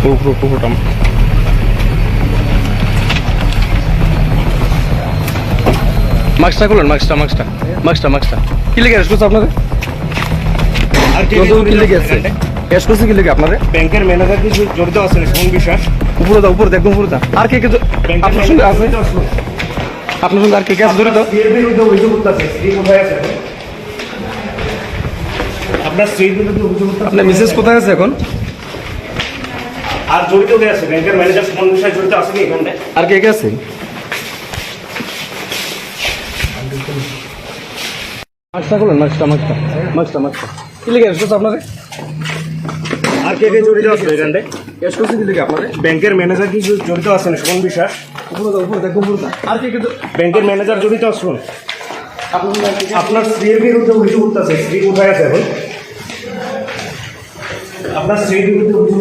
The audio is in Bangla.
পুরো পুরো পুরোটা মাস্কটা খুলেন মাস্কটা মাস্কটা মাস্কটা মাস্কটা কি লিখে আসছে আপনাদের? আর কে লিখে আছে? ক্যাশ করছে কি লিখে আপনাদের? ব্যাংকের ম্যানেজার কি জড়িত আছেন সুমন বিশ্বাস উপরে দাও উপরে একদম উপরে আর কে কে আপনার সঙ্গে আছে? আপনার সঙ্গে আর কে কে আছে? জড়িত বিরুদ্ধে অভিযোগ উঠতেছে স্ত্রী কোথায় আছে এখন? আপনার স্ত্রীর বিরুদ্ধে অভিযোগ আপনার মিসেস কোথায় আছে এখন? আর জড়িত কে আছে? ব্যাংকের ম্যানেজার সুমন বিশ্বাস জড়িত আছে কি এখানে? আর কে কে আছে? মাস্কটা খুলেন মাস্কটা মাস্কটা মাস্কটা মাস্কটা কি লিখে আসছে আপনাদের আর কে কে জড়িত আছে এখানে? কি লিখে আপনাদের ব্যাংকের ম্যানেজার কি জড়িত আছেন সুমন বিশ্বাস উপরে উপরে একদম উপরে আর কে কে ব্যাংকের ম্যানেজার জড়িত আছেন আপনার স্ত্রীর বিরুদ্ধে অভিযোগ উঠতেছে স্ত্রী কোথায় আছে এখন? আপনার স্ত্রীর বিরুদ্ধে অভিযোগ